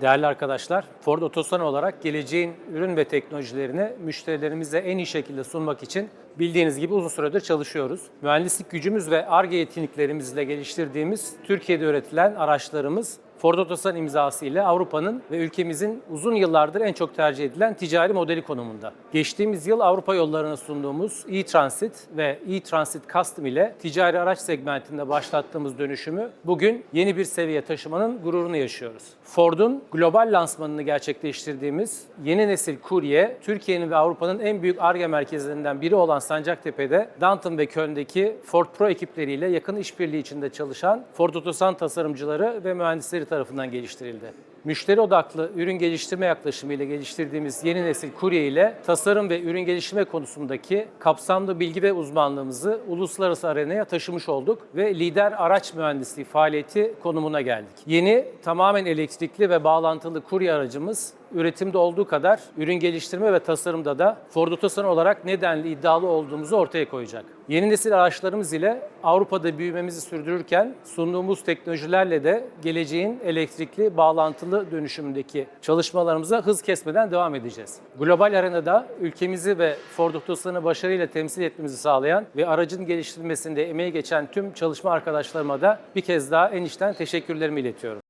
Değerli arkadaşlar, Ford Otosan olarak geleceğin ürün ve teknolojilerini müşterilerimize en iyi şekilde sunmak için bildiğiniz gibi uzun süredir çalışıyoruz. Mühendislik gücümüz ve ARGE yetkinliklerimizle geliştirdiğimiz Türkiye'de üretilen araçlarımız Ford Otosan imzası ile Avrupa'nın ve ülkemizin uzun yıllardır en çok tercih edilen ticari modeli konumunda. Geçtiğimiz yıl Avrupa yollarına sunduğumuz e-Transit ve e-Transit Custom ile ticari araç segmentinde başlattığımız dönüşümü bugün yeni bir seviye taşımanın gururunu yaşıyoruz. Ford'un global lansmanını gerçekleştirdiğimiz yeni nesil Courier, Türkiye'nin ve Avrupa'nın en büyük ARGE merkezlerinden biri olan Sancaktepe'de Danton ve Köln'deki Ford Pro ekipleriyle yakın işbirliği içinde çalışan Ford Otosan tasarımcıları ve mühendisleri tarafından geliştirildi. Müşteri odaklı ürün geliştirme yaklaşımıyla geliştirdiğimiz yeni nesil Courier ile tasarım ve ürün geliştirme konusundaki kapsamlı bilgi ve uzmanlığımızı uluslararası arenaya taşımış olduk ve lider araç mühendisliği faaliyeti konumuna geldik. Yeni tamamen elektrikli ve bağlantılı Courier aracımız üretimde olduğu kadar ürün geliştirme ve tasarımda da Ford Otosan olarak nedenli iddialı olduğumuzu ortaya koyacak. Yeni nesil araçlarımız ile Avrupa'da büyümemizi sürdürürken sunduğumuz teknolojilerle de geleceğin elektrikli bağlantılı dönüşümündeki çalışmalarımıza hız kesmeden devam edeceğiz. Global arenada ülkemizi ve Ford Otosan'ı başarıyla temsil etmemizi sağlayan ve aracın geliştirilmesinde emeği geçen tüm çalışma arkadaşlarıma da bir kez daha en içten teşekkürlerimi iletiyorum.